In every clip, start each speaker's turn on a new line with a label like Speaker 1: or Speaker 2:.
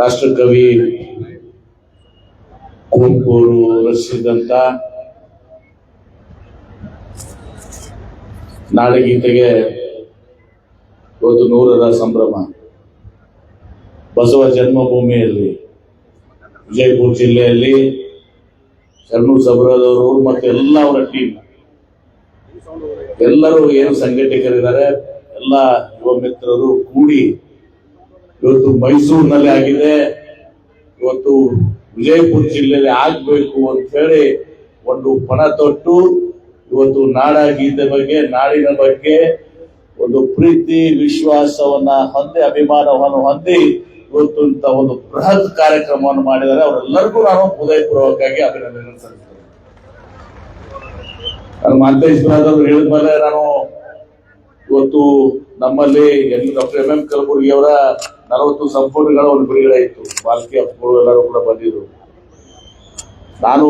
Speaker 1: ರಾಷ್ಟ್ರಕವಿ ಅವರು ರಚಿಸಿದಂತ ನಾಡಗೀತೆಗೆ ಇವತ್ತು ನೂರರ ಸಂಭ್ರಮ. ಬಸವ ಜನ್ಮಭೂಮಿಯಲ್ಲಿ, ವಿಜಯಪುರ ಜಿಲ್ಲೆಯಲ್ಲಿ ಶರಣು ಸಬರದವರು ಮತ್ತೆ ಎಲ್ಲ ಅವರ ಟೀಮ್ ಎಲ್ಲರೂ ಏನು ಸಂಘಟಕರಿದ್ದಾರೆ, ಎಲ್ಲ ಯುವ ಮಿತ್ರರು ಕೂಡಿ ಇವತ್ತು ಮೈಸೂರಿನಲ್ಲಿ ಆಗಿದೆ. ಇವತ್ತು ವಿಜಯಪುರ ಜಿಲ್ಲೆಯಲ್ಲಿ ಆಗ್ಬೇಕು ಅಂತ ಹೇಳಿ ಒಂದು ಪಣ ತೊಟ್ಟು, ಇವತ್ತು ನಾಡ ಗೀತೆ ಬಗ್ಗೆ, ನಾಡಿನ ಬಗ್ಗೆ ಒಂದು ಪ್ರೀತಿ, ವಿಶ್ವಾಸವನ್ನ ಹೊಂದಿ, ಅಭಿಮಾನವನ್ನು ಹೊಂದಿ ಇವತ್ತು ಇಂತ ಒಂದು ಬೃಹತ್ ಕಾರ್ಯಕ್ರಮವನ್ನು ಮಾಡಿದ್ದಾರೆ. ಅವರೆಲ್ಲರಿಗೂ ನಾನು ಹೃದಯಪೂರ್ವಕವಾಗಿ ಅಭಿನಂದನೆ ಸಲ್ಲಿಸ್ತೇನೆ. ನಾನು ಮಾಂತೇಶ್ವರ ಹೇಳಿದ್ಮೇಲೆ ನಾನು ಇವತ್ತು ನಮ್ಮಲ್ಲಿ ಎಲ್ಲಿ ಡಾಕ್ಟರ್ ಎಂ ಎಂ ಕಲಬುರ್ಗಿ ಅವರ ನಲವತ್ತು ಸಂಪೂರ್ಣಗಳ ಒಂದು ಬಿಡುಗಡೆ ಇತ್ತು ಬಾಲ್ಕಿ ಅಪ್ಪಗಳು ಎಲ್ಲರೂ ಕೂಡ ಬಂದಿದ್ರು. ನಾನು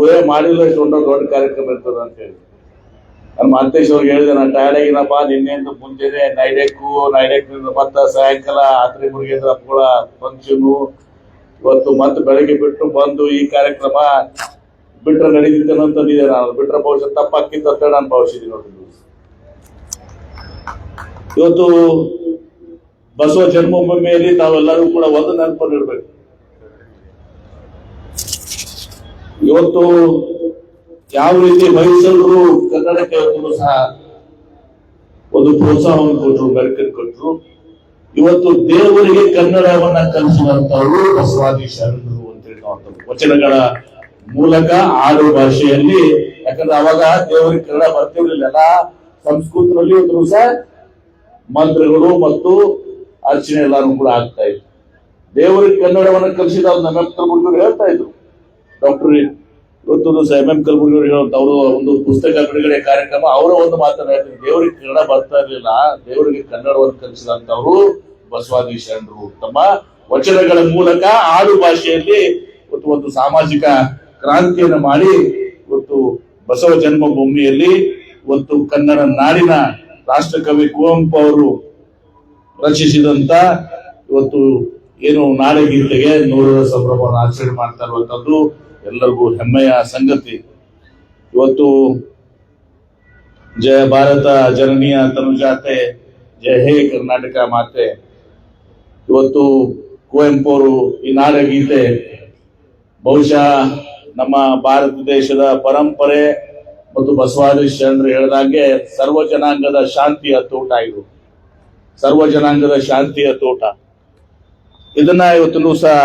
Speaker 1: ಊರೇ ಮಾಡಿಲ್ಲ ಇಷ್ಟೊಂದು ದೊಡ್ಡ ಕಾರ್ಯಕ್ರಮ ಇರ್ತದೆ ಅಂತ ಹೇಳಿ. ನಾನು ಮಹಂತೇಶ್ ಅವ್ರಿಗೆ ಹೇಳಿದೆ ನಾನು ಟಯರ್ಡ್ ಆಗಿನಪ್ಪ ನಿನ್ನೆಂದು ಮುಂಜಾನೆ ನೈಡೆಕ್ಕು ನೈಡೆಕ್ ಮತ್ತ ಸಾಯಂಕಾಲ ಆತ್ರಿ ಮುರುಗೇಂದ್ರ ಅಪ್ಪಗಳ ಫಂಕ್ಷನು ಇವತ್ತು ಮತ್ತೆ ಬೆಳಗ್ಗೆ ಬಿಟ್ಟು ಬಂದು ಈ ಕಾರ್ಯಕ್ರಮ ಬಿಟ್ರೆ ನಡೀತಿದ್ದೇನೆ ಅಂತಂದಿದೆ ನಾನು. ಬಿಟ್ರೆ ಭವಿಷ್ಯ ತಪ್ಪಾಕಿತ್ತು ಅಂತ ನಾನು ಭಾವಿಸಿದ್ದೀನಿ ನೋಡಿ ಇವತ್ತು ಬಸವ ಜನ್ಮಭೂಮಿಯಲ್ಲಿ ತಾವೆಲ್ಲರೂ ಕೂಡ ಒಂದು ನೆನಪಲ್ಲಿರ್ಬೇಕು ಇವತ್ತು ಯಾವ ರೀತಿ ಮೈಸೂರು ಕನ್ನಡಕ್ಕೆ ಸಹ ಒಂದು ಪ್ರೋತ್ಸಾಹವನ್ನು ಕೊಟ್ಟರು ಬೆಳಕನ್ನು ಕೊಟ್ಟರು ಇವತ್ತು ದೇವರಿಗೆ ಕನ್ನಡವನ್ನ ಕಲಿಸುವಂತವರು ಬಸವಾದಿ ಶರಣರು ಅಂತೇಳಿ ನಾವು ವಚನಗಳ ಮೂಲಕ ಆಡು ಭಾಷೆಯಲ್ಲಿ, ಯಾಕಂದ್ರೆ ಅವಾಗ ದೇವರಿಗೆ ಕನ್ನಡ ಬರ್ತಿರ್ಲಿಲ್ಲ. ಸಂಸ್ಕೃತದಲ್ಲಿ ಒಂದು ಸಹ ಮಂತ್ರಗಳು ಮತ್ತು ಅರ್ಚನೆ ಎಲ್ಲಾನು ಕೂಡ ಆಗ್ತಾ ಇತ್ತು. ದೇವರಿಗೆ ಕನ್ನಡವನ್ನು ಕಲಿಸಿದ ನಮ್ಮ ಎಂ ಕಲಬುರ್ಗಿ ಹೇಳ್ತಾ ಇದ್ರು. ಡಾಕ್ಟರ್ ಇವತ್ತು ಎಂ ಎಂ ಕಲಬುರ್ಗಿ ಅವರು ಹೇಳುವಂತ ಅವರು ಒಂದು ಪುಸ್ತಕ ಬಿಡುಗಡೆ ಕಾರ್ಯಕ್ರಮ, ಅವರ ಒಂದು ಮಾತನ್ನ ಹೇಳ್ತಾರೆ ದೇವರಿಗೆ ಕನ್ನಡ ಬರ್ತಾ ಇರಲಿಲ್ಲ. ದೇವರಿಗೆ ಕನ್ನಡವನ್ನು ಕಲಿಸಿದಂತವರು ಬಸವಾದಿ ಶರಣರು. ತಮ್ಮ ವಚನಗಳ ಮೂಲಕ ಆಡು ಭಾಷೆಯಲ್ಲಿ ಇವತ್ತು ಒಂದು ಸಾಮಾಜಿಕ ಕ್ರಾಂತಿಯನ್ನು ಮಾಡಿ ಇವತ್ತು ಬಸವ ಜನ್ಮಭೂಮಿಯಲ್ಲಿ ಒಂದು ಕನ್ನಡ ನಾಡಿನ ರಾಷ್ಟ್ರಕವಿ ಕುವೆಂಪು ಅವರು ರಚಿಸಿದಂತ ಇವತ್ತು ಏನು ನಾಡಗೀತೆಗೆ ನೂರರ ಸಂಭ್ರಮವನ್ನು ಆಚರಣೆ ಮಾಡ್ತಾ ಇರುವಂತದ್ದು ಎಲ್ಲರಿಗೂ ಹೆಮ್ಮೆಯ ಸಂಗತಿ. ಇವತ್ತು ಜಯ ಭಾರತ, ಜನನೀಯ ತನುಜಾತೆ, ಜಯ ಹೇ ಕರ್ನಾಟಕ ಮಾತೆ. ಇವತ್ತು ಕುವೆಂಪು ಅವರು ಈ ನಾಡಗೀತೆ ಬಹುಶಃ ನಮ್ಮ ಭಾರತ ದೇಶದ ಪರಂಪರೆ ಮತ್ತು ಬಸವಾದಿ ಚಂದ್ರ ಹೇಳಿದಾಗೆ ಸರ್ವ ಜನಾಂಗದ ಶಾಂತಿಯ ತೋಟ ಇದು. ಸರ್ವ ಜನಾಂಗದ ಶಾಂತಿಯ ತೋಟ. ಇದನ್ನ ಇವತ್ತು ಸಹ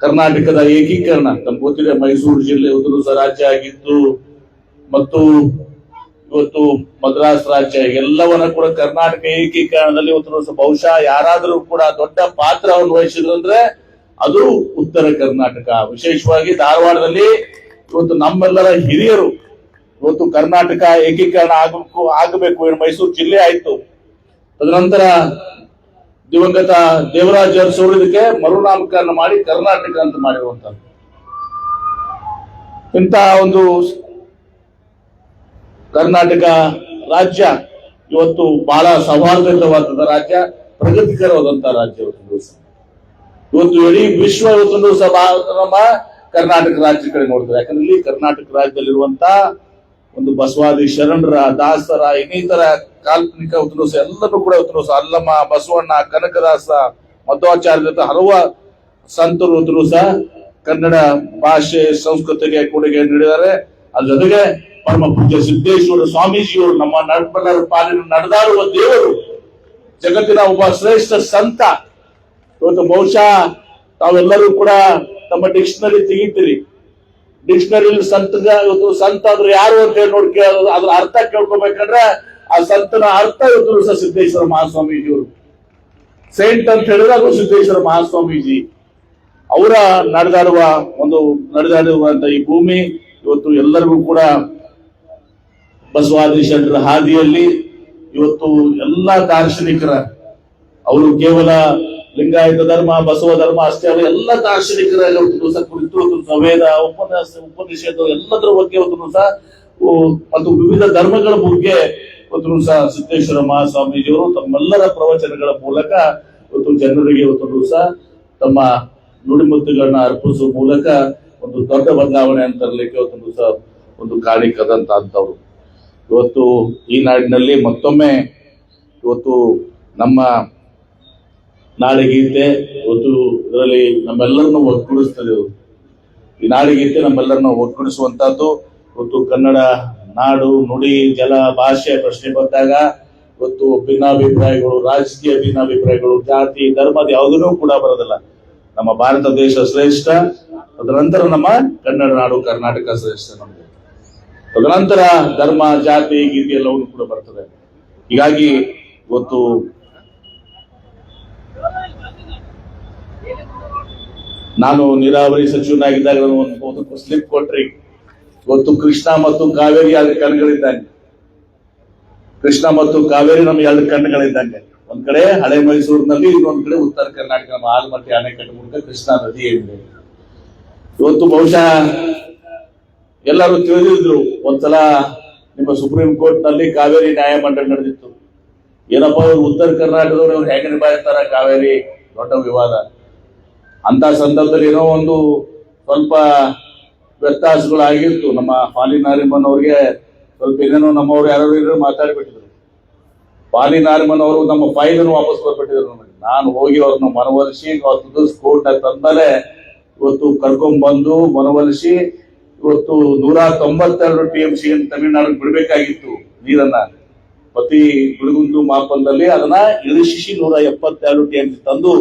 Speaker 1: ಕರ್ನಾಟಕದ ಏಕೀಕರಣ, ನಮ್ಗೆ ಗೊತ್ತಿದೆ ಮೈಸೂರು ಜಿಲ್ಲೆ ಇವತ್ತು ಸಹ ರಾಜ್ಯ ಆಗಿದ್ದು, ಮತ್ತು ಇವತ್ತು ಮದ್ರಾಸ್ ರಾಜ್ಯ, ಎಲ್ಲವನ್ನ ಕೂಡ ಕರ್ನಾಟಕ ಏಕೀಕರಣದಲ್ಲಿ ಇವತ್ತು ಸಹ ಬಹುಶಃ ಯಾರಾದರೂ ಕೂಡ ದೊಡ್ಡ ಪಾತ್ರವನ್ನು ವಹಿಸಿದ್ರು ಅಂದ್ರೆ ಅದು ಉತ್ತರ ಕರ್ನಾಟಕ. ವಿಶೇಷವಾಗಿ ಧಾರವಾಡದಲ್ಲಿ ಇವತ್ತು ನಮ್ಮೆಲ್ಲರ ಹಿರಿಯರು ಇವತ್ತು ಕರ್ನಾಟಕ ಏಕೀಕರಣ ಆಗಬೇಕು ಆಗಬೇಕು ಮೈಸೂರು ಜಿಲ್ಲೆ ಆಯ್ತು. ತದನಂತರ ದಿವಂಗತ ದೇವರಾಜ್ ಅವರು ಇದಕ್ಕೆ ಮರುನಾಮಕರಣ ಮಾಡಿ ಕರ್ನಾಟಕ ಅಂತ ಮಾಡಿರುವಂತ ಇಂತಹ ಒಂದು ಕರ್ನಾಟಕ ರಾಜ್ಯ ಇವತ್ತು ಬಹಳ ಸೌಹಾರ್ದಯುತವಾದ ರಾಜ್ಯ, ಪ್ರಗತಿಕರವಾದಂತಹ ರಾಜ್ಯ ಇವತ್ತು ಇಡೀ ವಿಶ್ವ ಇವತ್ತೊಂದು ಸಭಾ ನಮ್ಮ ಕರ್ನಾಟಕ ರಾಜ್ಯ ಕಡೆ ನೋಡ್ತಾರೆ. ಯಾಕಂದ್ರೆ ಇಲ್ಲಿ ಕರ್ನಾಟಕ ರಾಜ್ಯದಲ್ಲಿರುವಂತ ಒಂದು ಬಸವಾದಿ ಶರಣರ, ದಾಸರ, ಇನ್ನಿತರ ಕಾಲ್ಪನಿಕ ಉತ್ತರಸ ಎಲ್ಲರೂ ಕೂಡ ಉತ್ತರಸ ಅಲ್ಲಮ್ಮ, ಬಸವಣ್ಣ, ಕನಕದಾಸ ಮಧ್ವಾಚಾರ್ಯ ಹಲವು ಸಂತರು ಉತ್ತರಸ ಕನ್ನಡ ಭಾಷೆ, ಸಂಸ್ಕೃತಿಗೆ ಕೊಡುಗೆ ನೀಡಿದ್ದಾರೆ. ಅದ್ರ ಜೊತೆಗೆ ಪರಮ ಪೂಜ್ಯ ಸಿದ್ದೇಶ್ವರ ಸ್ವಾಮೀಜಿಯವರು ನಮ್ಮ ನಡ್ಬಲ್ಲರ ಪಾಲಿನ ನಡೆದಾಡುವ ದೇವರು, ಜಗತ್ತಿನ ಒಬ್ಬ ಶ್ರೇಷ್ಠ ಸಂತ. ಇವತ್ತು ಬಹುಶಃ ತಾವೆಲ್ಲರೂ ಕೂಡ ತಮ್ಮ ಡಿಕ್ಷನರಿ ತೆಗಿತೀರಿ. ಡಿಕ್ಷನರಿ ಸಂತದ, ಇವತ್ತು ಸಂತ ಅಂದ್ರೆ ಯಾರು ಅಂತ ಹೇಳಿ ನೋಡಿ ಅದ್ರ ಅರ್ಥ ಕೇಳ್ಕೊಬೇಕಂದ್ರೆ ಆ ಸಂತನ ಅರ್ಥ ಇವತ್ತು ಸಹ ಸಿದ್ದೇಶ್ವರ ಮಹಾಸ್ವಾಮೀಜಿಯವರು. ಸೈಂಟ್ ಅಂತ ಹೇಳಿದ್ರೆ ಅದು ಸಿದ್ದೇಶ್ವರ ಮಹಾಸ್ವಾಮೀಜಿ. ಅವರ ನಡೆದಾಡುವ ಒಂದು, ನಡೆದಾಡುವಂತ ಈ ಭೂಮಿ ಇವತ್ತು ಎಲ್ಲರಿಗೂ ಕೂಡ ಬಸವಾದಿ ಶರಣರ ಹಾದಿಯಲ್ಲಿ ಇವತ್ತು ಎಲ್ಲ ದಾರ್ಶನಿಕರ, ಅವರು ಕೇವಲ ಲಿಂಗಾಯತ ಧರ್ಮ, ಬಸವ ಧರ್ಮ ಅಷ್ಟೇ ಅಲ್ಲ, ಎಲ್ಲ ದಾರ್ಶನಿಕರ ಒಂದು ದಿವಸ ಕುರಿತು ಇವತ್ತು ಸಂವೇದ, ಉಪನ್ಯಾಸ ಉಪನಿಷತ್ ಎಲ್ಲದರ ಬಗ್ಗೆ ಒಂದು ಸಹ ಮತ್ತು ವಿವಿಧ ಧರ್ಮಗಳ ಬಗ್ಗೆ ಒಂದು ಸಹ ಸಿದ್ದೇಶ್ವರ ಮಹಾಸ್ವಾಮೀಜಿಯವರು ತಮ್ಮೆಲ್ಲರ ಪ್ರವಚನಗಳ ಮೂಲಕ ಇವತ್ತು ಜನರಿಗೆ ಒಂದು ಸಹ ತಮ್ಮ ನುಡಿಮುತ್ತುಗಳನ್ನ ಅರ್ಪಿಸುವ ಮೂಲಕ ಒಂದು ದೊಡ್ಡ ಬದಲಾವಣೆ ಅಂತ ಒಂದು ಸಹ ಒಂದು ಕಾಣಿಕದಂತ ಅಂತವ್ರು ಇವತ್ತು ಈ ನಾಡಿನಲ್ಲಿ ಮತ್ತೊಮ್ಮೆ ಇವತ್ತು ನಮ್ಮ ನಾಡಿಗೀತೆ ಇವತ್ತು ಇದರಲ್ಲಿ ನಮ್ಮೆಲ್ಲರನ್ನು ಒಗ್ಗೂಡಿಸ್ತದೆ. ಈ ನಾಡಿಗೀತೆ ನಮ್ಮೆಲ್ಲರನ್ನು ಒಗ್ಗೂಡಿಸುವಂತಹದ್ದು ಇವತ್ತು ಕನ್ನಡ, ನಾಡು, ನುಡಿ, ಜಲ, ಭಾಷೆ ಪ್ರಶ್ನೆ ಬಂದಾಗ ಇವತ್ತು ಭಿನ್ನಾಭಿಪ್ರಾಯಗಳು, ರಾಜಕೀಯ ಭಿನ್ನಾಭಿಪ್ರಾಯಗಳು, ಜಾತಿ, ಧರ್ಮದ ಯಾವುದೂ ಕೂಡ ಬರೋದಿಲ್ಲ. ನಮ್ಮ ಭಾರತ ದೇಶ ಶ್ರೇಷ್ಠ, ತದನಂತರ ನಮ್ಮ ಕನ್ನಡ ನಾಡು, ಕರ್ನಾಟಕ ಶ್ರೇಷ್ಠ ನಮಗೆ. ತದನಂತರ ಧರ್ಮ, ಜಾತಿ, ಗೀತಿ ಎಲ್ಲವೂ ಕೂಡ ಬರ್ತದೆ. ಹೀಗಾಗಿ ಇವತ್ತು ನಾನು ನೀರಾವರಿ ಸಚಿವನಾಗಿದ್ದಾಗ ಒಂದು ಸ್ಲಿಪ್ ಕೊಟ್ರಿ. ಇವತ್ತು ಕೃಷ್ಣ ಮತ್ತು ಕಾವೇರಿ ಎರಡು ಕಣ್ಗಳಿದ್ದಂಗೆ ಕೃಷ್ಣ ಮತ್ತು ಕಾವೇರಿ ನಮ್ಮ ಎರಡು ಕಣ್ಣುಗಳಿದ್ದಂಗೆ ಒಂದ್ ಕಡೆ ಹಳೆ ಮೈಸೂರಿನಲ್ಲಿ, ಇನ್ನೊಂದ್ ಕಡೆ ಉತ್ತರ ಕರ್ನಾಟಕ, ನಮ್ಮ ಆಲ್ಮಟ್ಟಿ ಅಣೆಕಟ್ಟು ಮೂಲಕ ಕೃಷ್ಣಾ ನದಿ ಏನಿದೆ ಇವತ್ತು ಬಹುಶಃ ಎಲ್ಲರೂ ತಿಳಿದಿದ್ರು, ಒಂದ್ಸಲ ನಿಮ್ಮ ಸುಪ್ರೀಂ ಕೋರ್ಟ್ನಲ್ಲಿ ಕಾವೇರಿ ನ್ಯಾಯಮಂಡಳಿ ನಡೆದಿತ್ತು. ಏನಪ್ಪಾ ಅವ್ರು ಉತ್ತರ ಕರ್ನಾಟಕದವ್ರು ಇವ್ರು ಹೇಗೆ ನಿಭಾಯಿಸ್ತಾರ ಕಾವೇರಿ? ದೊಡ್ಡ ವಿವಾದ. ಅಂತ ಸಂದರ್ಭದಲ್ಲಿ ಏನೋ ಒಂದು ಸ್ವಲ್ಪ ವ್ಯತ್ಯಾಸಗಳಾಗಿತ್ತು. ನಮ್ಮ ಪಾಲಿ ನಾರಿಮನ್ ಅವ್ರಿಗೆ ಸ್ವಲ್ಪ ಏನೇನೋ ನಮ್ಮವ್ರು ಯಾರು ಇದ್ರು ಮಾತಾಡಿಬಿಟ್ಟಿದ್ರು. ಪಾಲಿ ನಾರಿಮನ್ ಅವರು ನಮ್ಮ ಫೈಲನ್ನು ವಾಪಸ್ ಕೊಟ್ಬಿಟ್ಟಿದ್ರು ನನಗೆ ನಾನು ಹೋಗಿ ಅವ್ರನ್ನ ಮನವೊಲಿಸಿ ಕೋರ್ಟ್ ತಂದಮೇಲೆ ಇವತ್ತು ಕರ್ಕೊಂಡ್ಬಂದು ಮನವೊಲಿಸಿ ಇವತ್ತು ನೂರ ತೊಂಬತ್ತೆರಡು ಟಿ ಎಂ ಸಿ ತಮಿಳುನಾಡಿಗೆ ಬಿಡಬೇಕಾಗಿತ್ತು ನೀರನ್ನ. ಪ್ರತಿ ಬಿಡುಗುಂದು ಮಾಪನದಲ್ಲಿ ಅದನ್ನ ಇಳಿಸಿ ನೂರ ಎಪ್ಪತ್ತೆರಡು ಟಿ ಎಂ ಸಿ ತಂದು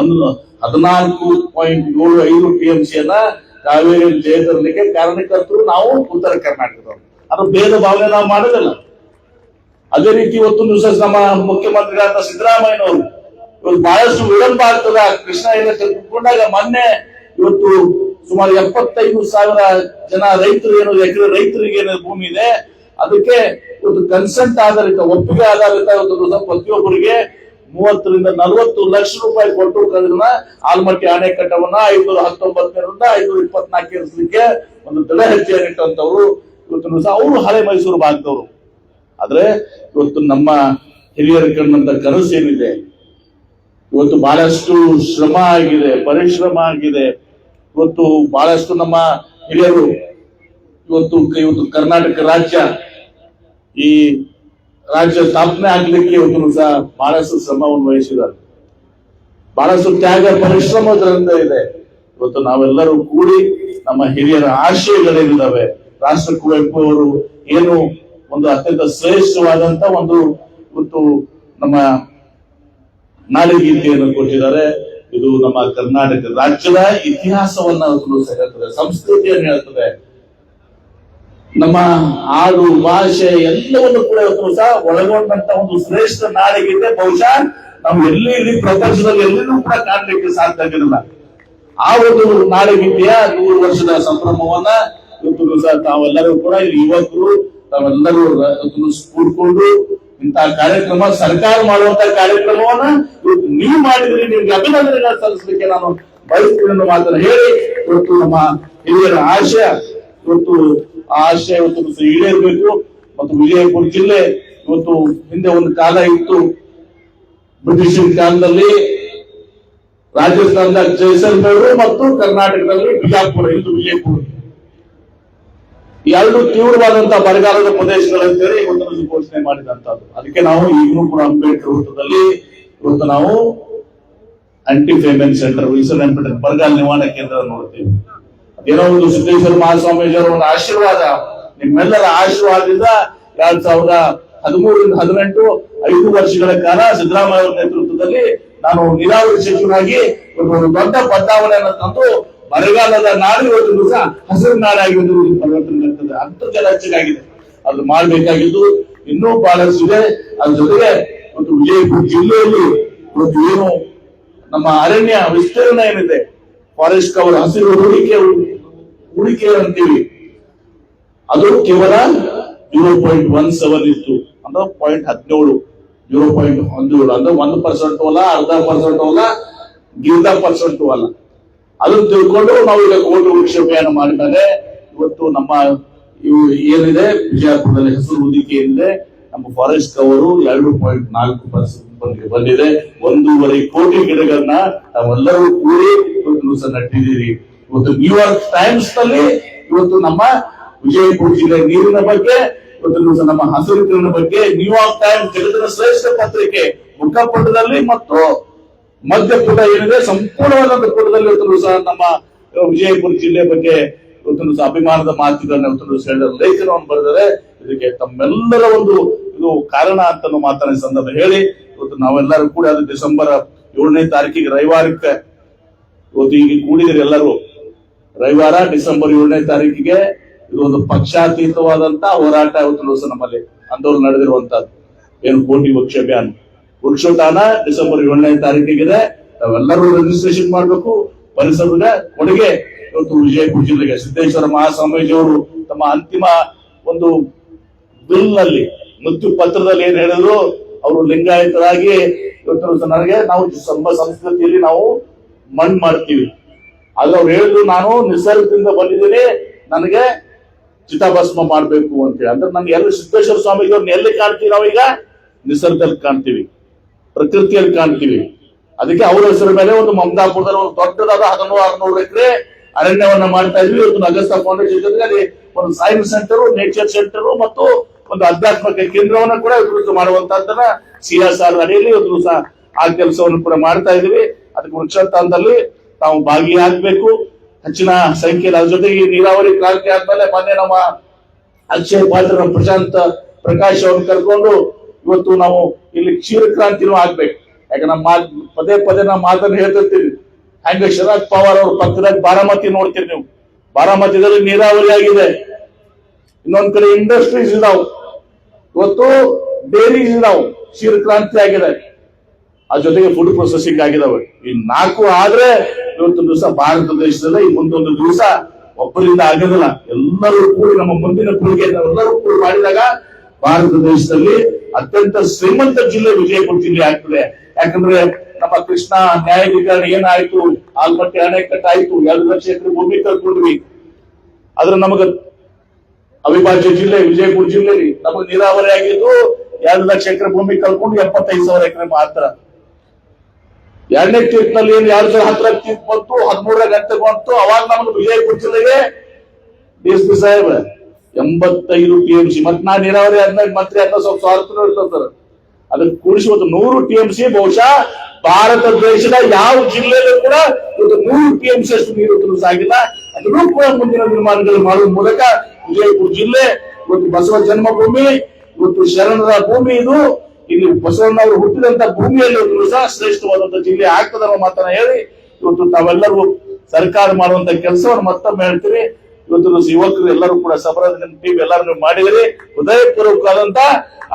Speaker 1: ಒಂದು ಹದಿನಾಲ್ಕು ಪಾಯಿಂಟ್ ಏಳು ಐದು ಟಿ ಎಂ ಸಿಯನ್ನ ಕಾವೇರಿ ಕಾವೇರಿಯಲ್ಲಿ ತರಲಿಕ್ಕೆ ಕಾರಣಕರ್ತರು ನಾವು ಉತ್ತರ ಕರ್ನಾಟಕದವರು. ಅದು ಭೇದ ಭಾವನೆ ನಾವು ಮಾಡೋದಿಲ್ಲ. ಅದೇ ರೀತಿ ಇವತ್ತು ದಿವಸ ನಮ್ಮ ಮುಖ್ಯಮಂತ್ರಿಗಳಾದ ಸಿದ್ದರಾಮಯ್ಯನವರು ಇವತ್ತು ಬಹಳಷ್ಟು ವಿಳಂಬ ಆಗ್ತದ. ಕೃಷ್ಣ ಇಲಾಖೆ ಕುತ್ಕೊಂಡಾಗ ಮೊನ್ನೆ ಇವತ್ತು ಸುಮಾರು ಎಪ್ಪತ್ತೈದು ಸಾವಿರ ಜನ ರೈತರು ಏನು ಎಕರೆ ರೈತರಿಗೆ ಏನು ಭೂಮಿ ಇದೆ. ಅದಕ್ಕೆ ಇವತ್ತು ಕನ್ಸೆಂಟ್ ಆಧಾರಿತ, ಒಪ್ಪಿಗೆ ಆಧಾರಿತ ಇವತ್ತು ಪ್ರತಿಯೊಬ್ಬರಿಗೆ ಮೂವತ್ತರಿಂದ ನಲವತ್ತು ಲಕ್ಷ ರೂಪಾಯಿ ಕೊಟ್ಟು ಕದ್ರನ್ನ ಆಲ್ಮಟ್ಟಿ ಅಣೆಕಟ್ಟವನ್ನ ಐನೂರ ಹತ್ತೊಂಬತ್ತರಿಂದ ಐನೂರ ಇಪ್ಪತ್ನಾಲ್ಕು ಇರಿಸಲಿಕ್ಕೆ ಒಂದು ದೃಢ ಹೆಜ್ಜೆಯನ್ನು ಇಟ್ಟಂತವ್ರು ಇವತ್ತು ಅವರು ಹಳೆ ಮೈಸೂರು ಭಾಗದವರು. ಆದ್ರೆ ಇವತ್ತು ನಮ್ಮ ಹಿರಿಯರ ಕಂಡಂತ ಕನಸು ಏನಿದೆ? ಇವತ್ತು ಬಹಳಷ್ಟು ಶ್ರಮ ಆಗಿದೆ, ಪರಿಶ್ರಮ ಆಗಿದೆ. ಇವತ್ತು ಬಹಳಷ್ಟು ನಮ್ಮ ಹಿರಿಯರು, ಇವತ್ತು ಇವತ್ತು ಕರ್ನಾಟಕ ರಾಜ್ಯ ಈ ರಾಜ್ಯ ಸ್ಥಾಪನೆ ಆಗ್ಲಿಕ್ಕೆ ಇವತ್ತು ಸಹ ಬಹಳಷ್ಟು ಶ್ರಮವನ್ನು ವಹಿಸಿದ್ದಾರೆ. ಬಹಳಷ್ಟು ತ್ಯಾಗ ಪರಿಶ್ರಮದಿಂದ ಇದೆ. ಇವತ್ತು ನಾವೆಲ್ಲರೂ ಕೂಡಿ ನಮ್ಮ ಹಿರಿಯರ ಆಶಯಗಳೇನಿದ್ದಾವೆ ರಾಷ್ಟ್ರ ಕುವೆಂಪು ಅವರು ಏನು ಒಂದು ಅತ್ಯಂತ ಶ್ರೇಷ್ಠವಾದಂತ ಒಂದು ಇವತ್ತು ನಮ್ಮ ನಾಡಿಗೀತೆಯನ್ನು ಕೊಟ್ಟಿದ್ದಾರೆ. ಇದು ನಮ್ಮ ಕರ್ನಾಟಕ ರಾಜ್ಯದ ಇತಿಹಾಸವನ್ನ ಹೇಳ್ತದೆ ಸಂಸ್ಕೃತಿಯನ್ನು ಹೇಳ್ತದೆ. ನಮ್ಮ ಹಾಡು ಭಾಷೆ ಎಲ್ಲವನ್ನು ಕೂಡ ಇವತ್ತು ಸಹ ಒಳಗೊಂಡಂತ ಒಂದು ಶ್ರೇಷ್ಠ ನಾಡಿಗಿದೆ ಬಹುಶಃ ನಾವು ಎಲ್ಲಿ ಇಲ್ಲಿ ಪ್ರಪಂಚದಲ್ಲಿ ಎಲ್ಲಿನೂ ಕೂಡ ಕಾಣಲಿಕ್ಕೆ ಸಾಧ್ಯ ಆಗಿರಲ್ಲ. ಆ ಒಂದು ನಾಡಿಗಿದೆಯ ನೂರು ವರ್ಷದ ಸಂಭ್ರಮವನ್ನ ಇವತ್ತು ದಿವಸ ತಾವೆಲ್ಲರೂ ಕೂಡ ಇಲ್ಲಿ ಯುವಕರು, ತಾವೆಲ್ಲರೂ ಕೂಡ್ಕೊಂಡು ಇಂತಹ ಕಾರ್ಯಕ್ರಮ, ಸರ್ಕಾರ ಮಾಡುವಂತ ಕಾರ್ಯಕ್ರಮವನ್ನ ನೀವು ಮಾಡಿದ್ರೆ ನಿಮ್ಗೆ ಅಭಿನಂದನೆ ಸಲ್ಲಿಸಲಿಕ್ಕೆ ನಾನು ಬಯಸ್ತೀನಿ ಮಾತನ್ನ ಹೇಳಿ ಇವತ್ತು ನಮ್ಮ ಹಿರಿಯರ ಆಶಯ, ಇವತ್ತು ಆ ಆಶಯ ಇವತ್ತು ದಿವಸ ಈಡೇರಬೇಕು. ಮತ್ತು ವಿಜಯಪುರ ಜಿಲ್ಲೆ ಇವತ್ತು ಹಿಂದೆ ಒಂದು ಕಾಲ ಇತ್ತು. ಬ್ರಿಟಿಷ್ ಕಾಲದಲ್ಲಿ ರಾಜಸ್ಥಾನದ ಜೈಸಲ್ಮೇರು ಮತ್ತು ಕರ್ನಾಟಕದಲ್ಲಿ ಬಿಜಾಪುರ ಇದು ವಿಜಯಪುರ. ಎರಡು ತೀವ್ರವಾದಂತಹ ಬರಗಾಲದ ಪ್ರದೇಶಗಳಂತೇಳಿ ಇವತ್ತು ಘೋಷಣೆ ಮಾಡಿದಂತದ್ದು ಅದಕ್ಕೆ ನಾವು ಈಗಲೂ ಕೂಡ ಅಂಬೇಡ್ಕರ್ ವೃತ್ತದಲ್ಲಿ ಇವತ್ತು ನಾವು anti famine centre Wilson Ambedkar ಬರಗಾಲ ನಿವಾರಣಾ ಕೇಂದ್ರ ನೋಡ್ತೀವಿ. ಏನೋ ಒಂದು ಸಿದ್ದೇಶ್ವರ ಮಹಾಸ್ವಾಮೀಜಿಯವರ ಒಂದು ಆಶೀರ್ವಾದ ನಿಮ್ಮೆಲ್ಲರ ಆಶೀರ್ವಾದದಿಂದ ಎರಡ್ ಸಾವಿರದ ಹದಿಮೂರರಿಂದ ಹದಿನೆಂಟು ಐದು ವರ್ಷಗಳ ಕಾಲ ಸಿದ್ದರಾಮಯ್ಯ ನೇತೃತ್ವದಲ್ಲಿ ನಾನು ನೀರಾವರಿ ಇವತ್ತು ಒಂದು ದೊಡ್ಡ ಬದಲಾವಣೆಯನ್ನು ತಂದು ಬರಗಾಲದ ನಾಡು ಇವತ್ತು ದಿವಸ ಹಸಿರು ನಾಡಾಗಿ ಒಂದು ಪರಿವರ್ತನೆ ಆಗ್ತದೆ ಅಂತರ್ಜಲ ಹೆಚ್ಚಾಗಿದೆ ಅದು ಮಾಡಬೇಕಾಗಿದ್ದು ಇನ್ನೂ ಬಹಳಷ್ಟಿದೆ ಅದ್ರ ಜೊತೆಗೆ ಒಂದು ವಿಜಯಪುರ ಜಿಲ್ಲೆಯಲ್ಲಿ ಒಂದು ಏನು ನಮ್ಮ ಅರಣ್ಯ ವಿಸ್ತೀರ್ಣ ಏನಿದೆ ಫಾರೆಸ್ಟ್ ಕವರ್ ಹಸಿರು ಹೂಡಿಕೆ ಹೂಡಿಕೆ ಅಂತೀವಿ. ಅದು ಕೇವಲ ಜೀರೋ ಪಾಯಿಂಟ್ ಒನ್ ಸೆವೆನ್ ಇತ್ತು. ಅಂದ್ರೆ ಪಾಯಿಂಟ್ ಹದಿನೇಳು ಜೀರೋ ಪಾಯಿಂಟ್ ಹದಿನೇಳು ಅಂದ್ರೆ ಒಂದು ಪರ್ಸೆಂಟ್ ಅಲ್ಲ, ಅರ್ಧ ಪರ್ಸೆಂಟ್ ಅಲ್ಲ ಗಿರ್ಧ ಪರ್ಸೆಂಟ್ ಅಲ್ಲ. ಅದನ್ನು ತಿಳ್ಕೊಂಡು ನಾವು ಈಗ ಕೋಟಿ ವಿಕ್ಷೇಪಣ ಮಾಡಿದರೆ ಇವತ್ತು ನಮ್ಮ ಇವು ಏನಿದೆ, ವಿಜಯಪುರದಲ್ಲಿ ಹೆಸರು ಹೂಡಿಕೆ ಏನಿದೆ, ನಮ್ಮ ಫಾರೆಸ್ಟ್ ಕವರು ಎರಡು ಪಾಯಿಂಟ್ ನಾಲ್ಕು ಪರ್ಸೆಂಟ್ ಬಂದಿದೆ. ಒಂದೂವರೆ ಕೋಟಿ ಗಿಡಗಳನ್ನ ನಾವೆಲ್ಲರೂ ಕೂಡಿ ದಿವಸ ನಟ್ಟಿದ್ದೀರಿ. ಇವತ್ತು ನ್ಯೂಯಾರ್ಕ್ ಟೈಮ್ಸ್ನಲ್ಲಿ ಇವತ್ತು ನಮ್ಮ ವಿಜಯಪುರ ಜಿಲ್ಲೆ ನೀರಿನ ಬಗ್ಗೆ, ಇವತ್ತು ನಮ್ಮ ಹಸಿರುಕರಣ ಬಗ್ಗೆ ನ್ಯೂಯಾರ್ಕ್ ಟೈಮ್ಸ್ ಜಗತ್ತಿನ ಶ್ರೇಷ್ಠ ಪತ್ರಿಕೆ ಮುಖಪುಟದಲ್ಲಿ ಮತ್ತು ಮಧ್ಯಪುಟ ಏನಿದೆ, ಸಂಪೂರ್ಣವಾದ ಪುಟದಲ್ಲಿ ಇವತ್ತು ಸಹ ನಮ್ಮ ವಿಜಯಪುರ ಜಿಲ್ಲೆ ಬಗ್ಗೆ ಇವತ್ತು ಅಭಿಮಾನದ ಮಾತುಗಳನ್ನ ಇವತ್ತು ಹೇಳಿದ ಲೇಖನವನ್ನು ಬರೆದರೆ ಇದಕ್ಕೆ ತಮ್ಮೆಲ್ಲರ ಒಂದು ಇದು ಕಾರಣ ಅಂತ ಮಾತನಾಡಿದ ಸಂದರ್ಭ ಹೇಳಿ, ಇವತ್ತು ನಾವೆಲ್ಲರೂ ಕೂಡ ಅದು ಡಿಸೆಂಬರ್ ಏಳನೇ ತಾರೀಕಿಗೆ ರವಿವಾರಕ್ಕೆ ಇವತ್ತು ಈಗ ಕೂಡಿದಿರಿ ಎಲ್ಲರೂ ರವಿವಾರ ಡಿಸೆಂಬರ್ ಏಳನೇ ತಾರೀಕಿಗೆ ಇದೊಂದು ಒಂದು ಪಕ್ಷಾತೀತವಾದಂತ ಹೋರಾಟ ಇವತ್ತು ನಮ್ಮಲ್ಲಿ ಅಂತವ್ರು ನಡೆದಿರುವಂತಹದ್ದು. ಏನು ಕೋಟಿ ವೃಕ್ಷ ಅಭಿಯಾನ. ವೃಕ್ಷೋಟಾನ ಡಿಸೆಂಬರ್ ಏಳನೇ ತಾರೀಕಿಗಿದೆ. ನಾವೆಲ್ಲರೂ ರಿಜಿಸ್ಟ್ರೇಷನ್ ಮಾಡಬೇಕು. ಪರಿಸರದ ಕೊಡುಗೆ ಇವತ್ತು ವಿಜಯಪುರ ಜಿಲ್ಲೆಗೆ. ಸಿದ್ದೇಶ್ವರ ಮಹಾಸ್ವಾಮೀಜಿ ಅವರು ತಮ್ಮ ಅಂತಿಮ ಒಂದು ಬಿಲ್ನಲ್ಲಿ, ಮೃತ್ಯು ಪತ್ರದಲ್ಲಿ ಏನ್ ಹೇಳಿದ್ರು, ಅವರು ಲಿಂಗಾಯತರಾಗಿ ಇವತ್ತು ನನಗೆ ನಾವು ಸಂಸ್ಕೃತಿಯಲ್ಲಿ ನಾವು ಮಣ್ಣು ಮಾಡ್ತೀವಿ. ಅಲ್ಲಿ ಅವ್ರು ಹೇಳಿದ್ರು, ನಾನು ನಿಸರ್ಗದಿಂದ ಬಂದಿದ್ದೀನಿ, ನನಗೆ ಚಿತಾಭಸ್ಮ ಮಾಡಬೇಕು ಅಂತೇಳಿ ಅಂದ್ರೆ ನಂಗೆ ಎಲ್ಲಿ ಸಿದ್ದೇಶ್ವರ ಸ್ವಾಮಿಗಳವ್ರನ್ನ ಎಲ್ಲಿ ಕಾಣ್ತೀವಿ ನಾವೀಗ? ನಿಸರ್ಗದಲ್ಲಿ ಕಾಣ್ತೀವಿ. ಪ್ರಕೃತಿಯಲ್ಲಿ ಕಾಣ್ತೀವಿ. ಅದಕ್ಕೆ ಅವ್ರ ಹೆಸರ ಮೇಲೆ ಒಂದು ಮಮದಾಪುರದಲ್ಲಿ ಒಂದು ದೊಡ್ಡದಾದ ಹದಿನೂರು, ಆರ್ನೂರು ಎಕರೆ ಅರಣ್ಯವನ್ನ ಮಾಡ್ತಾ ಇದ್ವಿ. ಇವತ್ತು ಅಗಸ್ತಾ ಫೌಂಡೇಶನ್ ಜೊತೆಗೆ ಅಲ್ಲಿ ಒಂದು ಸೈನ್ಸ್ ಸೆಂಟರ್ ನೇಚರ್ ಸೆಂಟರ್ ಮತ್ತು ಒಂದು ಆಧ್ಯಾತ್ಮಿಕ ಕೇಂದ್ರವನ್ನ ಕೂಡ ಅಭಿವೃದ್ಧಿ ಮಾಡುವಂತಹದ್ದನ್ನ ಸಿ ಎಸ್ ಆರ್ ಅಡಿಯಲ್ಲಿ ಇವತ್ತು ಸಹ ಆ ಕೆಲಸವನ್ನು ಕೂಡ ಮಾಡ್ತಾ ಇದೀವಿ. ಅದಕ್ಕೆ ವೃಕ್ಷಾಂತರದಲ್ಲಿ ನಾವು ಭಾಗಿಯಾಗಬೇಕು. ಹೆಚ್ಚಿನ ಸಂಖ್ಯೆಯಲ್ಲಿ ಅದ್ರ ಜೊತೆಗೆ ನೀರಾವರಿ ಕ್ರಾಂತಿ ಆದ್ಮೇಲೆ ಮೊನ್ನೆ ನಮ್ಮ ಅಕ್ಷಯ್ ಪಾತ್ರ ಪ್ರಶಾಂತ್ ಪ್ರಕಾಶ್ ಅವ್ರನ್ನ ಕರ್ಕೊಂಡು ಇವತ್ತು ನಾವು ಇಲ್ಲಿ ಕ್ಷೀರ ಕ್ರಾಂತಿನೂ ಆಗ್ಬೇಕು. ಯಾಕೆ ನಮ್ಮ ಪದೇ ಪದೇ ನಮ್ಮ ಮಾತನ್ನು ಹೇಳ್ತಿರ್ತೀವಿ. ಹ್ಯಾಂಗ ಶರದ್ ಪವಾರ್ ಅವ್ರ ಪಕ್ಕದಾಗ ಬಾರಾಮತಿ ನೋಡ್ತೀರಿ ನೀವು. ಬಾರಾಮತಿದಲ್ಲಿ ನೀರಾವರಿ ಆಗಿದೆ. ಇನ್ನೊಂದ್ ಕಡೆ ಇಂಡಸ್ಟ್ರೀಸ್ ಇದಾವೆ. ಇವತ್ತು ಡೈರೀಸ್ ಇದಾವೆ. ಕ್ಷೀರ ಕ್ರಾಂತಿ ಆಗಿದೆ. ಆ ಜೊತೆಗೆ ಫುಡ್ ಪ್ರೊಸೆಸಿಂಗ್ ಆಗಿದಾವೆ. ಈ ನಾಲ್ಕು ಆದ್ರೆ ಇವತ್ತು ದಿವಸ ಭಾರತ ದೇಶದಲ್ಲಿ ಈ ಮುಂದೊಂದು ದಿವಸ ಒಬ್ಬರಿಂದ ಆಗೋದಿಲ್ಲ ಎಲ್ಲರೂ ಕೂಡಿ ನಮ್ಮ ಮುಂದಿನ ಪೀಳಿಗೆ ಎಲ್ಲರೂ ಕೂಡಿ ಮಾಡಿದಾಗ ಭಾರತ ದೇಶದಲ್ಲಿ ಅತ್ಯಂತ ಶ್ರೀಮಂತ ಜಿಲ್ಲೆ ವಿಜಯಪುರ ಜಿಲ್ಲೆ ಆಗ್ತದೆ. ಯಾಕಂದ್ರೆ ನಮ್ಮ ಕೃಷ್ಣ ನ್ಯಾಯಾಧಿಕರಣ ಏನಾಯ್ತು? ಆಲ್ಮಟ್ಟಿ ಅಣೆಕಟ್ಟು ಆಯ್ತು ಎರಡು ಲಕ್ಷ ಎಕರೆ ಭೂಮಿ ಕಳ್ಕೊಂಡ್ವಿ. ಆದ್ರೆ ನಮಗ ಅವಿಭಾಜ್ಯ ಜಿಲ್ಲೆ, ವಿಜಯಪುರ ಜಿಲ್ಲೆಯಲ್ಲಿ ನಮಗೆ ನೀರಾವರಿ ಆಗಿದ್ದು ಎರಡು ಲಕ್ಷ ಎಕರೆ ಭೂಮಿ ಕಳ್ಕೊಂಡು ಎಪ್ಪತ್ತೈದು ಸಾವಿರ ಎಕರೆ ಮಾತ್ರ. ಎರಡನೇ ನಲ್ಲಿ ಏನ್ ಎರಡು ಸಾವಿರದ ಹತ್ತರ ತೀರ್ಪು ಬಂತು ಹದಿಮೂರರ ಗಂಟೆ ಬಂತು, ಅವಾಗ ನಮ್ಗೆ ವಿಜಯಪುರ ಜಿಲ್ಲೆಗೆ ಡಿ ಎಸ್ ಪಿ ಸಾಹೇಬ್ ಎಂಬತ್ತೈದು ಟಿ ಎಂ ಸಿ, ಮತ್ತೆ ನಾ ನೀರಾವರಿ ಹದಿನೈದು ಮಂತ್ರಿ ಅದನ್ನ ಸ್ವಲ್ಪ ಸ್ವಾರ್ಥ ಇರ್ತದ ಅದಕ್ಕೆ ಕೂಡಿಸಿ ಒಂದು ನೂರು ಟಿ ಎಂ ಸಿ, ಬಹುಶಃ ಭಾರತ ದೇಶದ ಯಾವ ಜಿಲ್ಲೆಯಲ್ಲೂ ಕೂಡ ಒಂದು ನೂರು ಟಿ ಎಂ ಸಿ ಅಷ್ಟು ನೀರು ತುಂಬ ಸಾಗಿಲ್ಲ. ಅದನ್ನು ಕೂಡ ಮುಂದಿನ ನಿರ್ಮಾಣಗಳು ಮಾಡುವ ಮೂಲಕ ವಿಜಯಪುರ ಜಿಲ್ಲೆ, ಇವತ್ತು ಬಸವ ಜನ್ಮಭೂಮಿ, ಇವತ್ತು ಶರಣರ ಭೂಮಿ ಇದು. ಇಲ್ಲಿ ಬಸವಣ್ಣವರು ಹುಟ್ಟಿದಂತ ಭೂಮಿಯಲ್ಲಿ ಸಹ ಶ್ರೇಷ್ಠವಾದಂತ ಜಿಲ್ಲೆ ಆಗ್ತದೆ ಅನ್ನೋ ಮಾತನ್ನ ಹೇಳಿ, ಇವತ್ತು ತಾವೆಲ್ಲರೂ ಸರ್ಕಾರ ಮಾಡುವಂತ ಕೆಲಸವನ್ನು ಮತ್ತೊಮ್ಮೆ ಹೇಳ್ತೀವಿ ಇವತ್ತು ಯುವಕರು ಎಲ್ಲರೂ ಕೂಡ ಸಬರದ ಟೀಮ್ ಎಲ್ಲರೂ ಮಾಡಿದಿರಿ ಹೃದಯಪೂರ್ವಕವಾದಂತ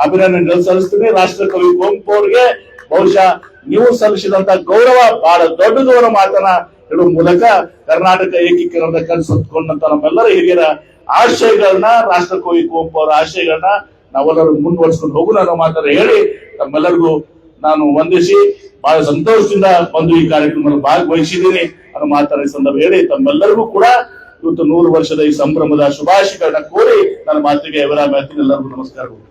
Speaker 1: ಅಭಿನಂದನೆ ಸಲ್ಲಿಸ್ತೀನಿ. ರಾಷ್ಟ್ರ ಕವಿ ಕುವೆಂಪು ಅವರಿಗೆ ಬಹುಶಃ ನೀವು ಸಲ್ಲಿಸಿದಂತ ಗೌರವ, ಬಹಳ ದೊಡ್ಡದು ಅನ್ನೋ ಮಾತನ್ನ ಹೇಳುವ ಮೂಲಕ ಕರ್ನಾಟಕ ಏಕೀಕರಣದ ಕನಸು ಹೊತ್ಕೊಂಡಂತ ನಮ್ಮೆಲ್ಲರ ಹಿರಿಯರ ಆಶಯಗಳನ್ನ, ರಾಷ್ಟ್ರ ಕವಿ ಕುವೆಂಪು ಅವರ ಆಶಯಗಳನ್ನ ನಾವೆಲ್ಲರೂ ಮುಂದುವರಿಸ್ಕೊಂಡು ಹೋಗೋಣ ಅನ್ನೋ ಮಾತನ್ನ ಹೇಳಿ ತಮ್ಮೆಲ್ಲರಿಗೂ ನಾನು ವಂದಿಸಿ ಬಹಳ ಸಂತೋಷದಿಂದ ಬಂದು ಈ ಕಾರ್ಯಕ್ರಮದಲ್ಲಿ ಭಾಗವಹಿಸಿದ್ದೀನಿ ಅನ್ನೋ ಮಾತನ್ನ ಈ ಸಂದರ್ಭ ಹೇಳಿ ತಮ್ಮೆಲ್ಲರಿಗೂ ಕೂಡ ಇವತ್ತು ನೂರು ವರ್ಷದ ಈ ಸಂಭ್ರಮದ ಶುಭಾಶಯಗಳನ್ನ ಕೋರಿ ನನ್ನ ಮಾತಿಗೆ ವಿರಾಮ ಎಲ್ಲರಿಗೂ ನಮಸ್ಕಾರಗಳು